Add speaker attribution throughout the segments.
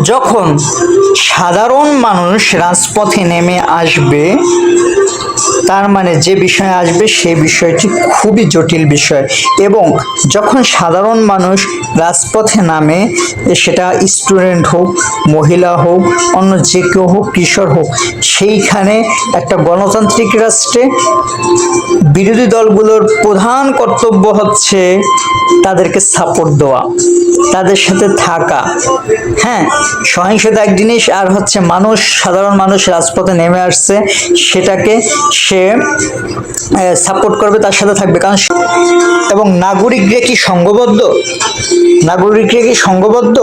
Speaker 1: যখন সাধারণ মানুষ রাজপথে নেমে আসবে তার মানে যে বিষয় আসবে সেই বিষয়টি খুবই জটিল বিষয়। এবং যখন সাধারণ মানুষ রাজপথে নামে সেটা স্টুডেন্ট হোক, মহিলা হোক, অন্য যে কেউ হোক, কিশোর হোক, সেইখানে একটা গণতান্ত্রিক রাষ্ট্রে বিরোধী দলগুলোর প্রধান কর্তব্য হচ্ছে তাদেরকে সাপোর্ট দেওয়া, তাদের সাথে থাকা। হ্যাঁ সহিংসতা এক জিনিস, আর হচ্ছে মানুষ, সাধারণ মানুষ রাজপথে নেমে আসছে, সেটাকে সে সাপোর্ট করবে তার সাথে থাকবে। কারণ এবং নাগরিকরা কি সংঘবদ্ধ নাগরিকরা কি সংঘবদ্ধ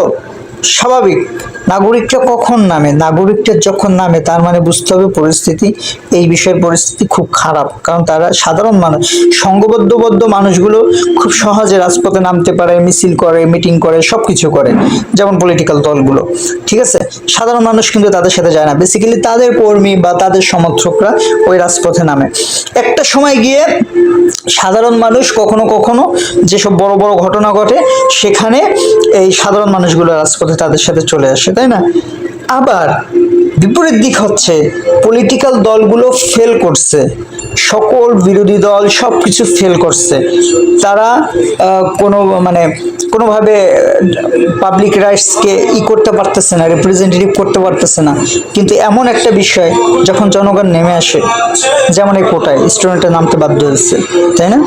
Speaker 1: স্বাভাবিক। নাগরিকটা কখন নামে? নাগরিকটা যখন নামে, তার মানে বুঝতে হবে পরিস্থিতি। এই বিষয়ে পরিস্থিতি খুব খারাপ। কারণ তারা সাধারণ মানুষ। সংঘবদ্ধবদ্ধ মানুষগুলো খুব সহজে রাজপথে নামতে পারে, মিছিল করে, মিটিং করে সব কিছু করে। যেমন পলিটিক্যাল দলগুলো। ঠিক আছে? সাধারণ মানুষ কিন্তু তাদের সাথে যায় না। বেসিক্যালি তাদের কর্মী বা তাদের সমর্থকরা ওই রাজপথে নামে। একটা সময় গিয়ে সাধারণ মানুষ কখনো কখনো যেসব বড় বড় ঘটনা ঘটে, সেখানে এই সাধারণ মানুষগুলো রাজপথে তাদের সাথে চলে আসে, তাই না? আবার বিপরীত দিক হচ্ছে পলিটিক্যাল দলগুলো ফেল করছে, সকল বিরোধী দল সব কিছু ফেল করছে। তারা কোনো মানে কোনোভাবে পাবলিক রাইটসকে ই করতে পারতেছে না রিপ্রেজেন্টেটিভ করতে পারতেছে না। কিন্তু এমন একটা বিষয়, যখন জনগণ নেমে আসে, যেমন এই কোটায়, স্টুডেন্টের নামতে বাধ্য হয়েছে, তাই না?